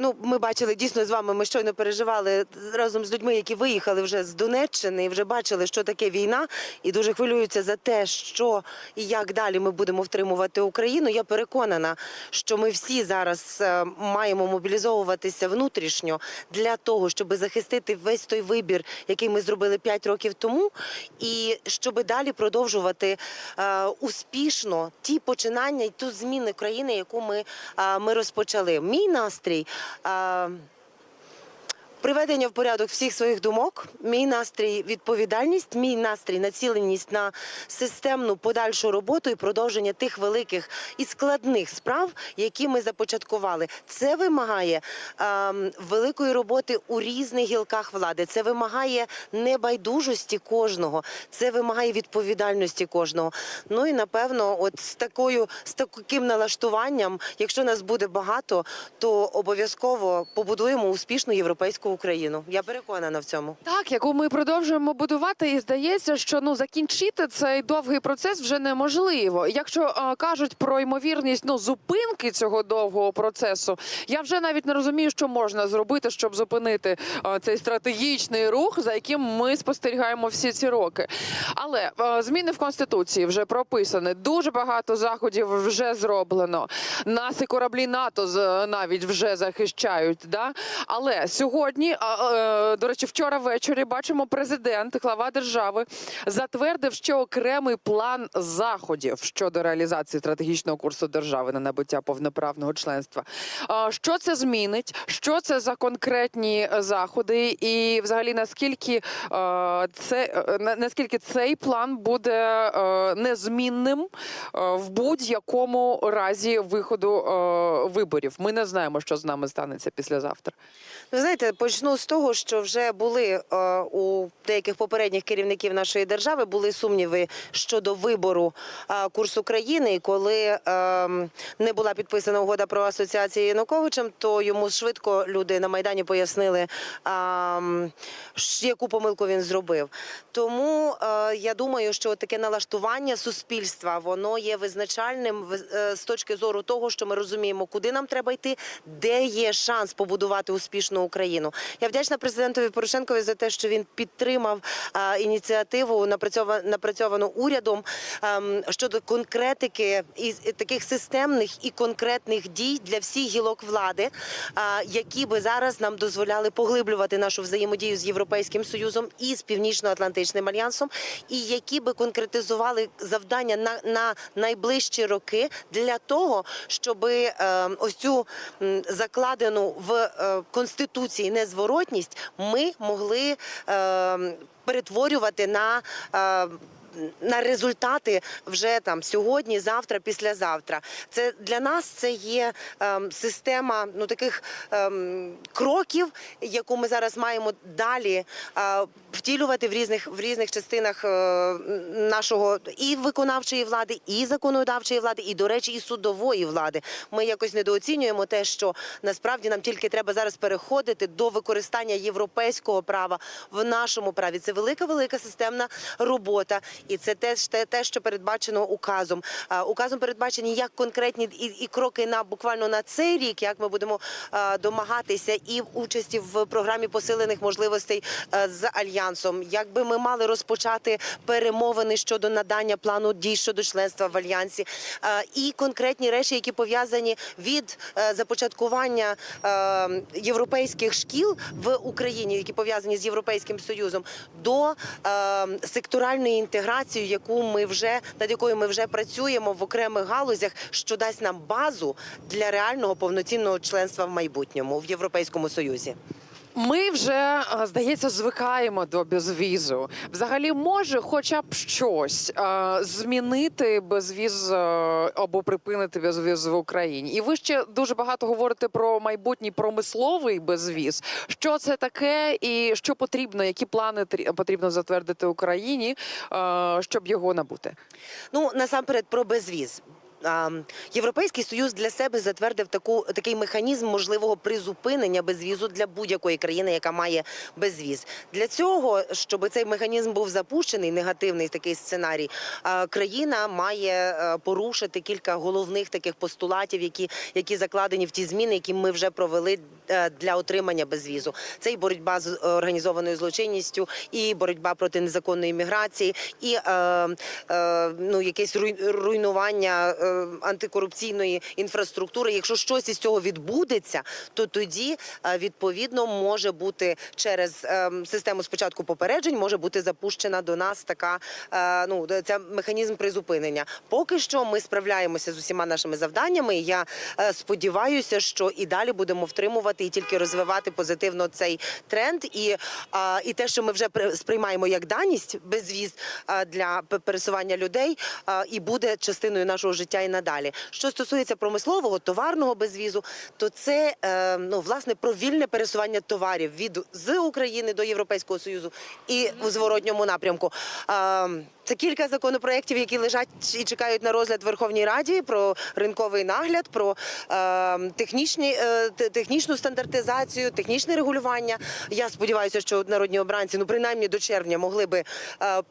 Ну, ми бачили дійсно з вами. Ми щойно переживали разом з людьми, які виїхали вже з Донеччини, і вже бачили, що таке війна, і дуже хвилюються за те, що і як далі ми будемо втримувати Україну. Я переконана, що ми всі зараз е, маємо мобілізовуватися внутрішньо для того, щоб захистити весь той вибір, який ми зробили 5 років тому, і щоб далі продовжувати е, успішно ті починання і ту зміни країни, яку ми, е, ми розпочали. Мій настрій. е, Приведення в порядок всіх своїх думок, мій настрій відповідальність, мій настрій націленість на системну подальшу роботу і продовження тих великих і складних справ, які ми започаткували. Це вимагає ем, великої роботи у різних гілках влади. Це вимагає небайдужості кожного, це вимагає відповідальності кожного. Ну і напевно, от з такою з таким налаштуванням, якщо нас буде багато, то обов'язково побудуємо успішну європейську Україну. Я переконана в цьому. Так, яку ми продовжуємо будувати, і здається, що ну закінчити цей довгий процес вже неможливо. Якщо е, кажуть про ймовірність ну зупинки цього довгого процесу, я вже навіть не розумію, що можна зробити, щоб зупинити е, цей стратегічний рух, за яким ми спостерігаємо всі ці роки. Але е, зміни в конституції вже прописані. Дуже багато заходів вже зроблено. Нас і кораблі НАТО з- навіть вже захищають. Да? Але сьогодні, а, е, до речі, вчора ввечері бачимо, президент, глава держави, затвердив ще окремий план заходів щодо реалізації стратегічного курсу держави на набуття повноправного членства. Що це змінить? Що це за конкретні е, заходи? І, взагалі, наскільки е, це наскільки цей план буде незмінним в будь-якому разі виходу виборів? Ми не знаємо, що з нами станеться післязавтра. Ви знаєте, почну з того, що вже були е, у деяких попередніх керівників нашої держави були сумніви щодо вибору е, курсу країни. І коли е, не була підписана угода про асоціацію Януковичем, то йому швидко люди на майдані пояснили, е, яку помилку він зробив. Тому е, я думаю, що таке налаштування суспільства воно є визначальним е, з точки зору того, що ми розуміємо, куди нам треба йти, де є шанс побудувати успішну Україну. Я вдячна президентові Порошенкові за те, що він підтримав ініціативу, напрацьова- напрацьовану урядом ем, щодо конкретики і таких системних і конкретних дій для всіх гілок влади, які би зараз нам дозволяли поглиблювати нашу взаємодію з Європейським Союзом і з Північно-Атлантичним альянсом, і які би конкретизували завдання на, на найближчі роки для того, щоб ось цю закладену в е, конституції незворотність ми могли е, перетворювати на. е, на результати вже там сьогодні, завтра, післязавтра. Це для нас це є ем, система ну таких ем, кроків, яку ми зараз маємо далі е, втілювати в різних в різних частинах е, нашого і виконавчої влади, і законодавчої влади, і до речі, і судової влади. Ми якось недооцінюємо те, що насправді нам тільки треба зараз переходити до використання європейського права в нашому праві. Це велика велика системна робота, і це теж те, те що передбачено указом. Указом передбачені як конкретні і, і кроки на буквально на цей рік, як ми будемо домагатися і участі в програмі посилених можливостей з альянсом. Якби ми мали розпочати перемовини щодо надання плану дій щодо членства в альянсі, і конкретні речі, які пов'язані від е, започаткування е, європейських шкіл в Україні, які пов'язані з європейським союзом, до е, секторальної інтеграції, яку ми вже над якою ми вже працюємо в окремих галузях, що дасть нам базу для реального повноцінного членства в майбутньому в Європейському Союзі. Ми вже е, здається звикаємо до безвізу. Взагалі, може, хоча б щось е, змінити безвіз е, або припинити безвіз в Україні. І ви ще дуже багато говорите про майбутній промисловий безвіз. Що це таке, і що потрібно, які плани трі- потрібно затвердити Україні, щоб його набути? Ну насамперед про безвіз. Європейський союз для себе затвердив таку такий механізм можливого призупинення безвізу для будь-якої країни, яка має безвіз. Для цього, щоб цей механізм був запущений, негативний такий сценарій, країна має е, порушити кілька головних таких постулатів, які, які закладені в ті зміни, які ми вже провели е, для отримання безвізу. Це і боротьба з організованою злочинністю, і боротьба проти незаконної міграції, і е, ну якесь руй- руйнування антикорупційної інфраструктури. Якщо щось із цього відбудеться, то тоді е, відповідно може бути через е, систему спочатку попереджень, може бути запущена до нас така е, ну ця механізм призупинення. Поки що ми справляємося з усіма нашими завданнями. Я е, сподіваюся, що і далі будемо втримувати і тільки розвивати позитивно цей тренд. І, і те, що ми вже при- сприймаємо як даність безвіз для пересування людей, і буде частиною нашого життя і надалі. Що стосується промислового товарного безвізу, то це е, ну власне про вільне пересування товарів від з України до Європейського союзу і у зворотньому напрямку. А, це кілька законопроєктів, які лежать і чекають на розгляд Верховній Раді про ринковий нагляд, про е, технічні, е, технічну стандартизацію, технічне регулювання. Я сподіваюся, що народні обранці, ну принаймні до червня, могли би. Е,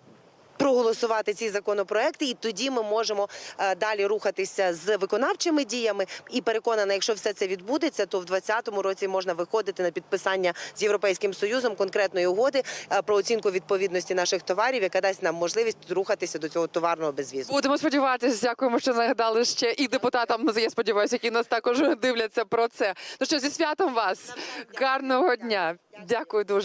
Проголосувати ці законопроекти, і тоді ми можемо е, далі рухатися з виконавчими діями. І переконана, якщо все це відбудеться, то в 2020 році можна виходити на підписання з європейським союзом конкретної угоди е, про оцінку відповідності наших товарів, яка дасть нам можливість рухатися до цього товарного безвізу. Будемо сподіватися, дякуємо, що нагадали ще і депутатам. Я сподіваюся, які нас також дивляться про це. Ну що зі святом вас, гарного дня. Дякую дуже.